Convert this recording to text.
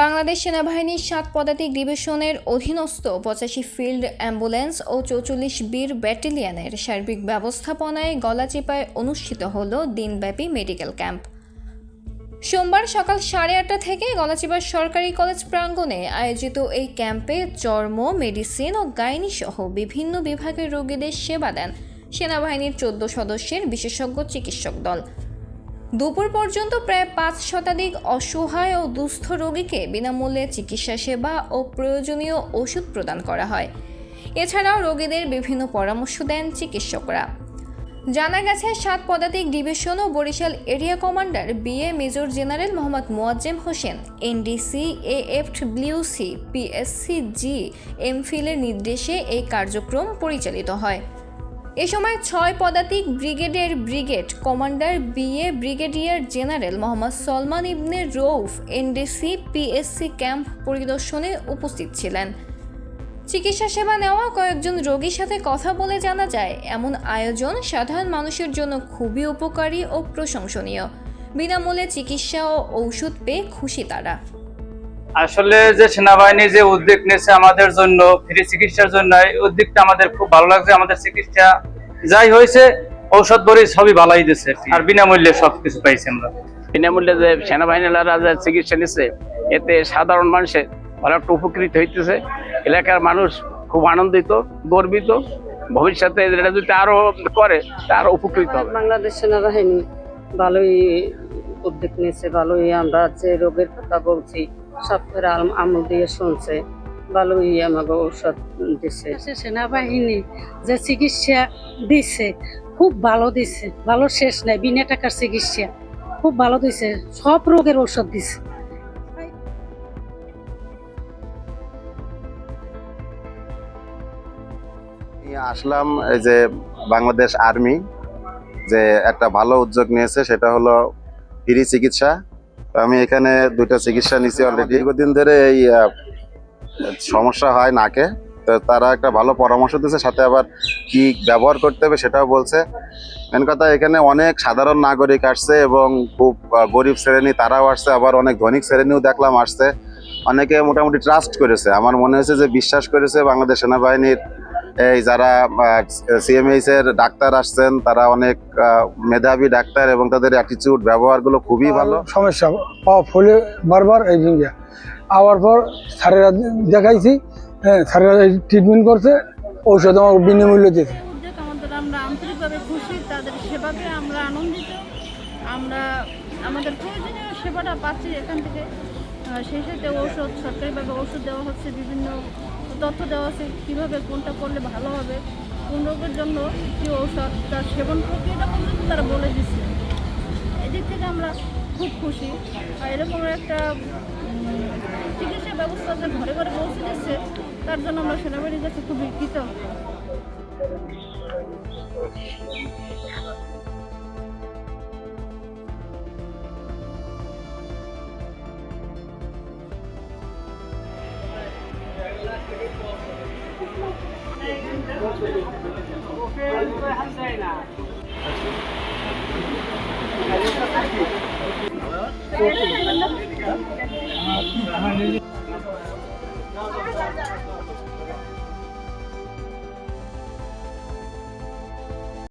বাংলাদেশ সেনাবাহিনীর সাত পদাতিক ডিভিশনের অধীনস্থ পঁচাশি ফিল্ড অ্যাম্বুলেন্স ও চৌচল্লিশ বীর ব্যাটালিয়নের সার্বিক ব্যবস্থাপনায় গলাচিপায় অনুষ্ঠিত হল দিনব্যাপী মেডিকেল ক্যাম্প। সোমবার সকাল সাড়ে আটটা থেকে গলাচিপার সরকারি কলেজ প্রাঙ্গণে আয়োজিত এই ক্যাম্পে চর্ম, মেডিসিন ও গাইনি সহ বিভিন্ন বিভাগের রোগীদের সেবা দেন সেনাবাহিনীর চোদ্দ সদস্যের বিশেষজ্ঞ চিকিৎসক দল। দুপুর পর্যন্ত প্রায় পাঁচ শতাধিক অসহায় ও দুস্থ রোগীকে বিনামূল্যে চিকিৎসা সেবা ও প্রয়োজনীয় ওষুধ প্রদান করা হয়। এছাড়াও রোগীদের বিভিন্ন পরামর্শ দেন চিকিৎসকরা। জানা গেছে, সাত পদাতিক ডিভিশন ও Barishal area commander BA major general Mohammad Moazzem Hossain, NDC AFWC PSC, G এমফিলের নির্দেশে এই কার্যক্রম পরিচালিত হয়। এ সময় ছয় পদাতিক ব্রিগেডের brigade commander BA brigadier general Mohammad Salman Ibne Rouf NDC PSC camp পরিদর্শনে উপস্থিত ছিলেন। চিকিৎসা সেবা নেওয়া কয়েকজন রোগীর সাথে কথা বলে জানা যায়, এমন আয়োজন সাধারণ মানুষের জন্য খুবই উপকারী ও প্রশংসনীয়। বিনামূল্যে চিকিৎসা ও ঔষধ পেয়ে খুশি তারা। আসলে যে সেনাবাহিনী যে উদ্যোগ নিয়েছে আমাদের জন্য ফ্রি চিকিৎসার জন্য এই উদ্যোগটা আমাদের খুব ভালো লাগছে আমাদের চিকিৎসা যাই হয়েছে ঔষধ বড়ি সবই ভালোই দিচ্ছে আর বিনামূল্যে সবকিছু পাইছি আমরা। বিনামূল্যে যে সেনাবাহিনীরা যে চিকিৎসা নিচ্ছে এতে সাধারণ মানুষের ভালো একটা উপকৃত হইতেছে। এলাকার মানুষ খুব আনন্দিত গর্বিত। ভবিষ্যতে এটা যদি আরও করে তা আরও উপকৃত হবে। বাংলাদেশ সেনাবাহিনী ভালোই উদ্যোগ নিয়েছে ভালোই আমরা যে রোগের কথা বলছি সব করে আমল দিয়ে শুনছে ভালোই আমাকে ঔষধ দিছে। সেনাবাহিনী যে চিকিৎসা দিচ্ছে খুব ভালো দিচ্ছে ভালো শেষ নাই বিনা টাকার চিকিৎসা খুব ভালো দিছে সব রোগের ঔষধ দিছে। আসলাম এই যে বাংলাদেশ আর্মি যে একটা ভালো উদ্যোগ নিয়েছে সেটা হলো ফ্রি চিকিৎসা। আমি এখানে দুইটা চিকিৎসা নিছি অলরেডি দীর্ঘদিন ধরে এই সমস্যা হয় নাকে। তো তারা একটা ভালো পরামর্শ দিয়েছে, সাথে আবার কি ব্যবহার করতে হবে সেটাও বলছে। মেন কথা, এখানে অনেক সাধারণ নাগরিক আসছে এবং খুব গরিব শ্রেণি, তারাও আসছে। আবার অনেক ধনিক শ্রেণীও দেখলাম আসছে। অনেকে মোটামুটি ট্রাস্ট করেছে। আমার মনে হয়েছে যে বিশ্বাস করেছে বাংলাদেশ সেনাবাহিনীর এই যারা সিএমএইচ এর ডাক্তার আসছেন তারা অনেক মেধাবী ডাক্তার এবং তাদের অ্যাটিচিউড ব্যবহারগুলো খুবই ভালো। সমস্যা পাওয়া ফুলে বারবার এই জিনিসটা। আওয়ার পর স্যারেরা দেখাইছি হ্যাঁ স্যারেরা ট্রিটমেন্ট করছে ঔষধ আমার বিনামূল্যে দিয়েছে। আমরা আন্তরিকভাবে খুশি তাদের সেবাতে আমরা আনন্দিত। আমরা আমাদের প্রয়োজনীয় সেবাটা পাচ্ছি এখান থেকে। সেই সাথে ঔষধ সরকারিভাবে ওষুধ দেওয়া হচ্ছে বিভিন্ন তথ্য দেওয়া আছে, কীভাবে কোনটা করলে ভালো হবে, কোন রোগের জন্য কী ঔষধ, তার সেবন প্রক্রিয়াটা পর্যন্ত তারা বলে দিচ্ছে এদিক থেকে আমরা খুব খুশি। আর এরকম একটা চিকিৎসা ব্যবস্থা যে ঘরে ঘরে পৌঁছে দিচ্ছে তার জন্য আমরা সেনাবাহিনীর কাছে খুবই কৃতজ্ঞ। আমার